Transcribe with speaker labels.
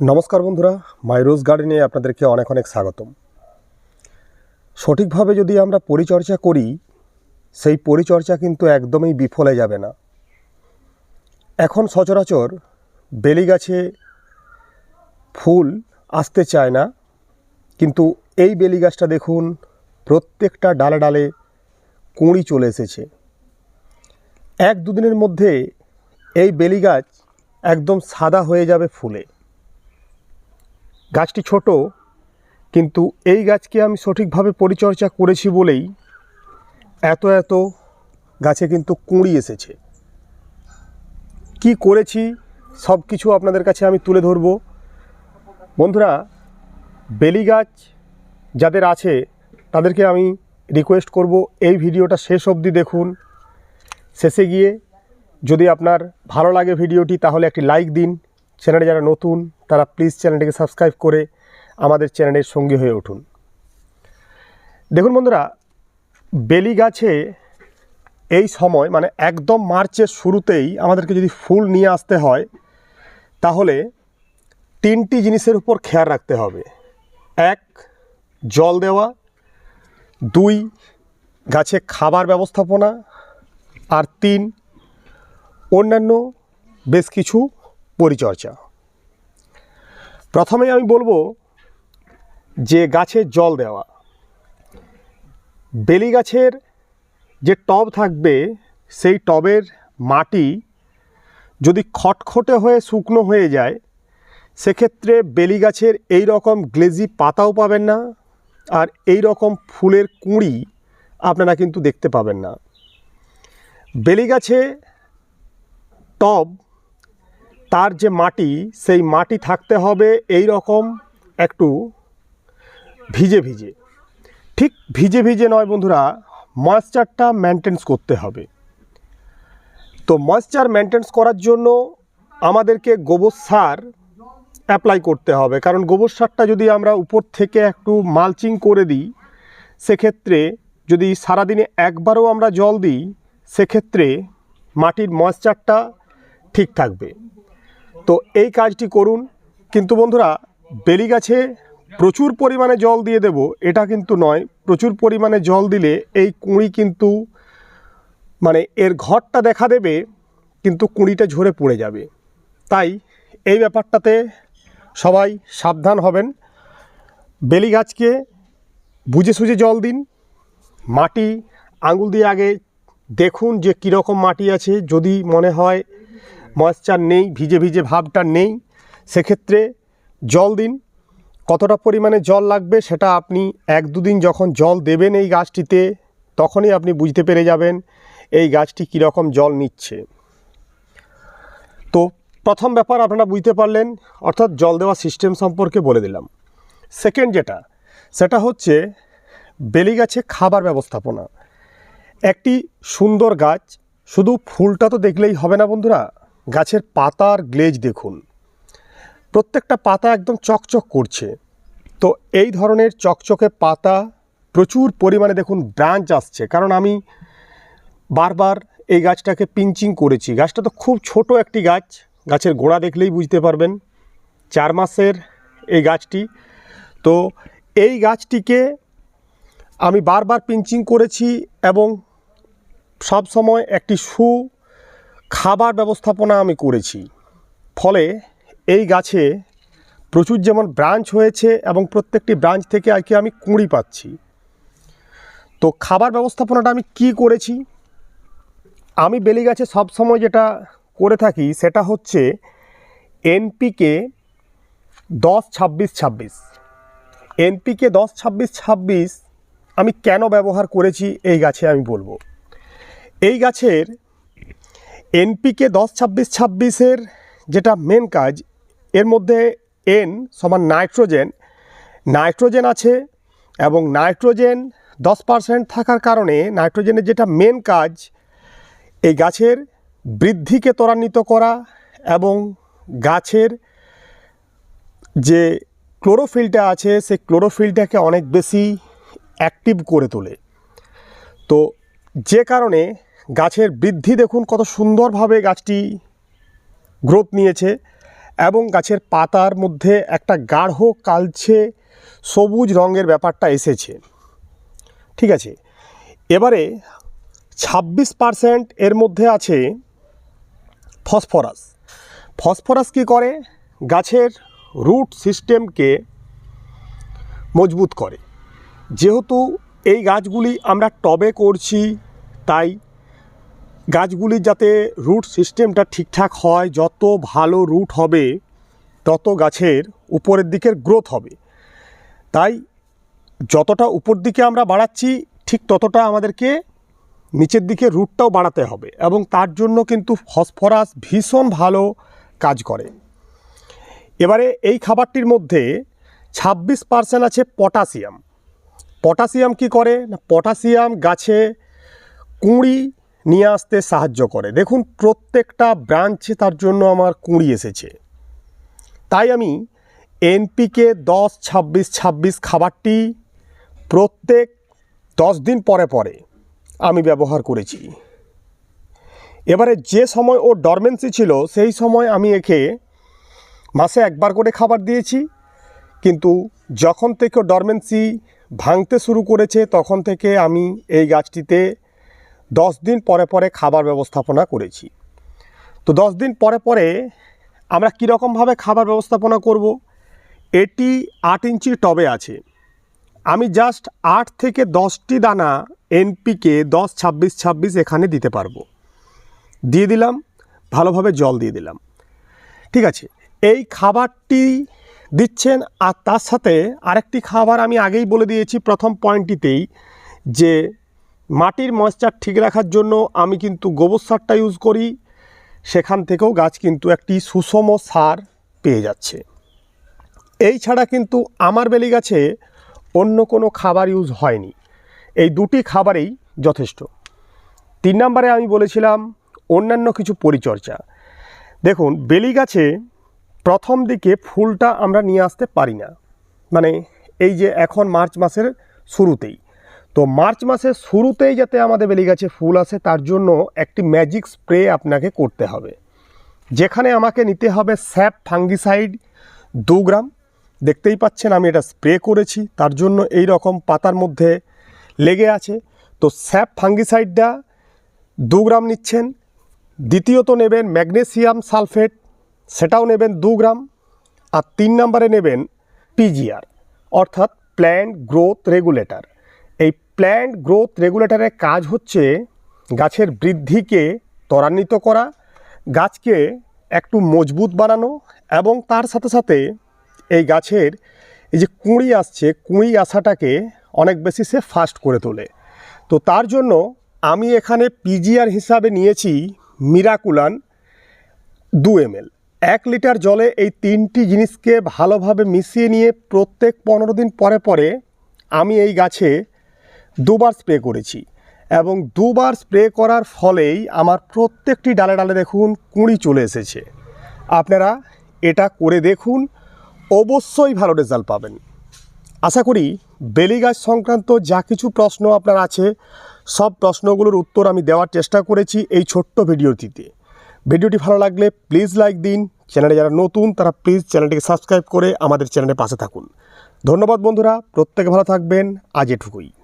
Speaker 1: নমস্কার বন্ধুরা, মাই রোজ গার্ডেনে আপনাদেরকে অনেক অনেক স্বাগতম। সঠিকভাবে যদি আমরা পরিচর্যা করি, সেই পরিচর্যা কিন্তু একদমই বিফলে যাবে না। এখন সচরাচর বেলি গাছে ফুল আসতে চায় না, কিন্তু এই বেলি গাছটা দেখুন, প্রত্যেকটা ডালে ডালে কুঁড়ি চলে এসেছে। এক দুদিনের মধ্যে এই বেলি গাছ একদম সাদা হয়ে যাবে ফুলে। গাছটি ছোট, কিন্তু এই গাছকে আমি সঠিকভাবে পরিচর্যা করেছি বলেই এত এত গাছে কিন্তু কুঁড়ি এসেছে। কি করেছি সব কিছু আপনাদের কাছে আমি তুলে ধরব। বন্ধুরা, বেলি গাছ যাদের আছে, তাদেরকে আমি রিকোয়েস্ট করব এই ভিডিওটা শেষ অবধি দেখুন। শেষে গিয়ে যদি আপনার ভালো লাগে ভিডিওটি, তাহলে একটি লাইক দিন। চ্যানেলে যারা নতুন, তারা প্লিজ চ্যানেলটিকে সাবস্ক্রাইব করে আমাদের চ্যানেলের সঙ্গী হয়ে উঠুন। দেখুন বন্ধুরা বেলি গাছে এই সময় মানে একদম মার্চের শুরুতেই আমাদেরকে যদি ফুল নিয়ে আসতে হয়, তাহলে তিনটি জিনিসের উপর খেয়াল রাখতে হবে। এক, জল দেওয়া। দুই, গাছে খাবার ব্যবস্থাপনা। আর তিন, অন্যান্য বেশ কিছু পরিচর্যা। প্রথমে আমি বলব যে গাছে জল দেওয়া। বেলি গাছের যে টব থাকবে, সেই টবের মাটি যদি খটখটে হয়ে শুকনো হয়ে যায়, সেক্ষেত্রে বেলি গাছের এই রকম গ্লেজি পাতাও পাবেন না আর এই রকম ফুলের কুঁড়ি আপনারা কিন্তু দেখতে পাবেন না। বেলি গাছে টব তার যে মাটি, সেই মাটি থাকতে হবে এই রকম একটু ভিজে ভিজে। ঠিক ভিজে ভিজে নয় বন্ধুরা ময়েশ্চারটা মেনটেন্স করতে হবে। তো ময়েশ্চার মেনটেন্স করার জন্য আমাদেরকে গোবর সার অ্যাপ্লাই করতে হবে। কারণ গোবর সারটা যদি আমরা উপর থেকে একটু মালচিং করে দিই, সেক্ষেত্রে যদি সারাদিনে একবারও আমরা জল দিই, সেক্ষেত্রে মাটির ময়েশ্চারটা ঠিক থাকবে। তো এই কাজটি করুন। কিন্তু বন্ধুরা বেলি গাছে প্রচুর পরিমাণে জল দিয়ে দেব, এটা কিন্তু নয়। প্রচুর পরিমাণে জল দিলে এই কুঁড়ি কিন্তু মানে এর ঘরটা দেখা দেবে, কিন্তু কুঁড়িটা ঝরে পড়ে যাবে। তাই এই ব্যাপারটাতে সবাই সাবধান হবেন। বেলি গাছকে বুঝে সুঝে জল দিন। মাটি আঙুল দিয়ে আগে দেখুন যে কীরকম মাটি আছে। যদি মনে হয় ময়েশ্চার নেই, ভিজে ভিজে ভাবটা নেই। সেক্ষেত্রে জল দিন। কতটা পরিমাণে জল লাগবে সেটা আপনি এক দুদিন যখন জল দেবেন এই গাছটিতে, তখনই আপনি বুঝতে পেরে যাবেন এই গাছটি কীরকম জল নিচ্ছে। তো প্রথম ব্যাপার আপনারা বুঝতে পারলেন, অর্থাৎ জল দেওয়া সিস্টেম সম্পর্কে বলে দিলাম। সেকেন্ড যেটা, সেটা হচ্ছে বেলি গাছে খাবার ব্যবস্থাপনা। একটি সুন্দর গাছ, শুধু ফুলটা তো দেখলেই হবে না বন্ধুরা। গাছের পাতার গ্লেজ দেখুন। প্রত্যেকটা পাতা একদম চকচক করছে। তো এই ধরনের চকচকে পাতা প্রচুর পরিমাণে দেখুন ব্রাঞ্চ আসছে। কারণ আমি বারবার এই গাছটাকে পিঞ্চিং করেছি। গাছটা তো খুব ছোট একটি গাছ। গাছের গোড়া দেখলেই বুঝতে পারবেন। চার মাসের এই গাছটি। তো এই গাছটিকে আমি বারবার পিঞ্চিং করেছি এবং সব সময় একটি সু খাবার ব্যবস্থাপনা আমি করেছি। ফলে এই গাছে প্রচুর যেমন ব্রাঞ্চ হয়েছে এবং প্রত্যেকটি ব্রাঞ্চ থেকে আর কি আমি কুঁড়ি পাচ্ছি। তো খাবার ব্যবস্থাপনাটা আমি কি করেছি? আমি বেলি গাছে সব সময় যেটা করে থাকি সেটা হচ্ছে এনপিকে দশ ছাব্বিশ ছাব্বিশ। এনপিকে দশ ছাব্বিশ ছাব্বিশ আমি কেন ব্যবহার করেছি এই গাছে আমি বলব। এই গাছের এনপিকে দশ ছাব্বিশ ছাব্বিশের যেটা মেন কাজ, এর মধ্যে এন সমান নাইট্রোজেন। নাইট্রোজেন আছে এবং নাইট্রোজেন দশ পার্সেন্ট থাকার কারণে নাইট্রোজেনের যেটা মেন কাজ, এই গাছের বৃদ্ধিকে ত্বরান্বিত করা এবং গাছের যে ক্লোরোফিলটা আছে, সেই ক্লোরোফিলটাকে অনেক বেশি অ্যাক্টিভ করে তোলে। তো যে কারণে গাছের বৃদ্ধি দেখুন, কত সুন্দরভাবে গাছটি গ্রোথ নিয়েছে এবং গাছের পাতার মধ্যে একটা গাঢ় কালছে সবুজ রঙের ব্যাপারটা এসেছে। ঠিক আছে? এবারে ছাব্বিশ পারসেন্ট এর মধ্যে আছে ফসফরাস। ফসফরাস কী করে? গাছের রুট সিস্টেমকে মজবুত করে। যেহেতু এই গাছগুলি আমরা টবে করছি, তাই গাছগুলি যাতে রুট সিস্টেমটা ঠিকঠাক হয়, যত ভালো রুট হবে, তত গাছের উপরের দিকের গ্রোথ হবে। তাই যতটা উপর দিকে আমরা বাড়াচ্ছি, ঠিক ততটা আমাদেরকে নিচের দিকে রুটটাও বাড়াতে হবে এবং তার জন্য কিন্তু ফসফরাস ভীষণ ভালো কাজ করে। এবারে এই খাবারটির মধ্যে ছাব্বিশ পার্সেন্ট আছে পটাশিয়াম। পটাশিয়াম কি করে? না, পটাশিয়াম গাছে কুঁড়ি নিয়ে আসতে সাহায্য করে। দেখুন, প্রত্যেকটা ব্রাঞ্চে তার জন্য আমার কুঁড়ি এসেছে। তাই আমি এনপিকে দশ, ছাব্বিশ ছাব্বিশ খাবারটি প্রত্যেক দশ দিন পরে পরে আমি ব্যবহার করেছি। এবারে যে সময় ও ডরমেন্সি ছিল, সেই সময় আমি একে মাসে একবার করে খাবার দিয়েছি। কিন্তু যখন থেকে ডরমেন্সি ভাঙতে শুরু করেছে, তখন থেকে আমি এই গাছটিতে দশ দিন পরে পরে খাবার ব্যবস্থাপনা করেছি। তো দশ দিন পরে পরে আমরা কীরকমভাবে খাবার ব্যবস্থাপনা করব? এটি আট ইঞ্চি টবে আছে। আমি জাস্ট আট থেকে দশটি দানা এনপিকে দশ, ছাব্বিশ ছাব্বিশ এখানে দিতে পারব। দিয়ে দিলাম, ভালোভাবে জল দিয়ে দিলাম। ঠিক আছে, এই খাবারটি দিচ্ছেন আর তার সাথে আরেকটি খাবার আমি আগেই বলে দিয়েছি প্রথম পয়েন্টটিতেই যে মাটির ময়েশ্চার ঠিক রাখার জন্য আমি কিন্তু গোবর সারটা ইউজ করি। সেখান থেকেও গাছ কিন্তু একটি সুষম সার পেয়ে যাচ্ছে। এই ছাড়া কিন্তু আমার বেলি গাছে অন্য কোনো খাবার ইউজ হয়নি। এই দুটি খাবারেই যথেষ্ট। তিন নম্বরে আমি বলেছিলাম অন্যান্য কিছু পরিচর্যা। দেখুন বেলি গাছে প্রথম দিকে ফুলটা আমরা নিয়ে আসতে পারি না। মানে এই যে এখন মার্চ মাসের শুরুতেই। তো মার্চ মাসের শুরুতেই যাতে আমাদের বেলি গাছে ফুল আসে, তার জন্য একটি ম্যাজিক স্প্রে আপনাকে করতে হবে। যেখানে আমাকে নিতে হবে স্যাপ ফাঙ্গিসাইড দু গ্রাম। দেখতেই পাচ্ছেন আমি এটা স্প্রে করেছি, তার জন্য এই রকম পাতার মধ্যে লেগে আছে। তো স্যাপ ফাঙ্গিসাইডটা দু গ্রাম নিচ্ছেন, দ্বিতীয়ত নেবেন ম্যাগনেসিয়াম সালফেট, সেটাও নেবেন দু গ্রাম, আর তিন নম্বরে নেবেন পিজিআর অর্থাৎ প্ল্যান্ট গ্রোথ রেগুলেটর। এই প্ল্যান্ট গ্রোথ রেগুলেটরের কাজ হচ্ছে গাছের বৃদ্ধিকে ত্বরান্বিত করা, গাছকে একটু মজবুত বানানো এবং তার সাথে সাথে এই গাছের এই যে কুঁড়ি আসছে, কুঁড়ি আসাটাকে অনেক বেশি সে ফাস্ট করে তোলে। তো তার জন্য আমি এখানে পিজিআর হিসাবে নিয়েছি মিরাকুলান দু এমএল এক লিটার জলে এই তিনটি জিনিসকে ভালোভাবে মিশিয়ে নিয়ে প্রত্যেক পনেরো দিন পরে পরে আমি এই গাছে দুবার স্প্রে করেছি এবং দুবার স্প্রে করার ফলেই আমার প্রত্যেকটি ডালে ডালে দেখুন কুঁড়ি চলে এসেছে। আপনারা এটা করে দেখুন, অবশ্যই ভালো রেজাল্ট পাবেন। আশা করি বেলি গাছ সংক্রান্ত যা কিছু প্রশ্ন আপনার আছে, সব প্রশ্নগুলোর উত্তর আমি দেওয়ার চেষ্টা করেছি এই ছোট্ট ভিডিওটিতে। ভিডিওটি ভালো লাগলে প্লিজ লাইক দিন, চ্যানেলে যারা নতুন তারা প্লিজ চ্যানেলটিকে সাবস্ক্রাইব করে আমাদের চ্যানেলের পাশে থাকুন। ধন্যবাদ বন্ধুরা, প্রত্যেকে ভালো থাকবেন, আজ এটুকুই।